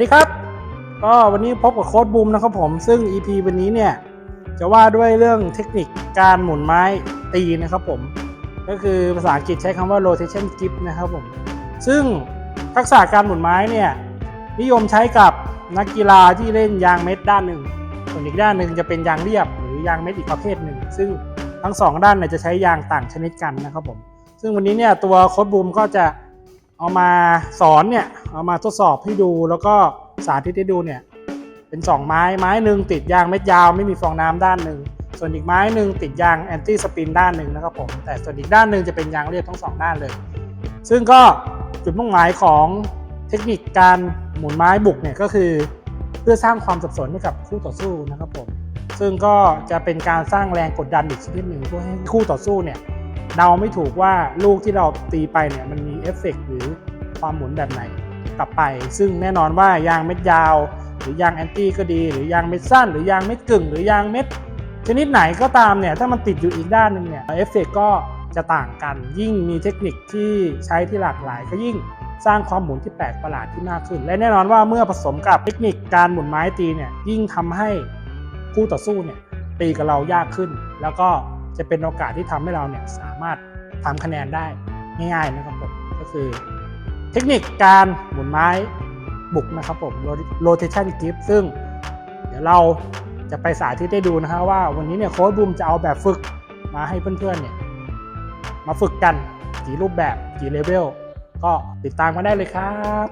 วัสดีครับ ก็วันนี้พบกับโค้ดบูมนะครับผม ซึ่ง EP วันนี้เนี่ย จะว่าด้วยเรื่องเทคนิคการหมุนไม้ตีนะครับผม ก็คือภาษาอังกฤษใช้คำว่า rotation grip นะครับผม ซึ่งทักษะการหมุนไม้เนี่ย นิยมใช้กับนักกีฬาที่เล่นยางเม็ดด้านหนึ่ง ส่วนอีกด้านหนึ่งจะเป็นยางเรียบ หรือยางเม็ดอีกประเภทหนึ่ง ซึ่งทั้งสองด้านเนี่ยจะใช้ยางต่างชนิดกันนะครับผม ซึ่งวันนี้เนี่ยตัวโค้ดบูมก็จะ เอามาสอนเนี่ยเอามาทดสอบให้ดูแล้วก็สาธิตให้ดูเนี่ยเป็นสองไม้ไม้หนึ่งติดยางเม็ดยาวไม่มีฟองน้ำด้านหนึ่งส่วนอีกไม้หนึ่งติดยางแอนตี้สปินด้านหนึ่งนะครับผมแต่ส่วนอีกด้านหนึ่งจะเป็นยางเรียบทั้งสองด้านเลย ซึ่งก็จุดมุ่งหมายของเทคนิคการหมุนไม้บุกเนี่ยก็คือ เพื่อสร้างความสับสนให้กับคู่ต่อสู้นะครับผมซึ่งก็จะเป็นการสร้างแรงกดดันอีกชนิดหนึ่งเพื่อให้คู่ต่อสู้เนี่ยเดาไม่ถูกว่าลูกที่เราตีไปเนี่ยมันมีเอฟเฟกต์หรือ ความหมุนแบบไหนกลับไป ซึ่งแน่นอนว่ายางเม็ดยาว หรือยางแอนตี้ก็ดี หรือยางเม็ดสั้น หรือยางเม็ดกึ่ง หรือยางเม็ดชนิดไหนก็ตามเนี่ยถ้ามันติดอยู่อีกด้านหนึ่งเนี่ยเอฟเฟกต์ก็จะต่างกัน ยิ่งมีเทคนิคที่ใช้ที่หลากหลายก็ยิ่งสร้างความหมุนที่แปลกประหลาดที่มากขึ้น และแน่นอนว่าเมื่อผสมกับเทคนิคการหมุนไม้ตีเนี่ยยิ่งทำให้คู่ต่อสู้เนี่ยตีกับเรายากขึ้น แล้วก็จะเป็นโอกาสที่ทำให้เราเนี่ยสามารถทำคะแนนได้ง่ายๆนะครับผมก็คือ เทคนิคการหมุนไม้บุกนะครับผม rotation grip ซึ่งเดี๋ยวเราจะไปสาธิตได้ดูนะฮะว่าวันนี้เนี่ยโค้ชบูมจะเอาแบบฝึกมาให้เพื่อนๆเนี่ยมาฝึกกันกี่รูปแบบกี่เลเวลก็ติดตามมาได้เลยครับ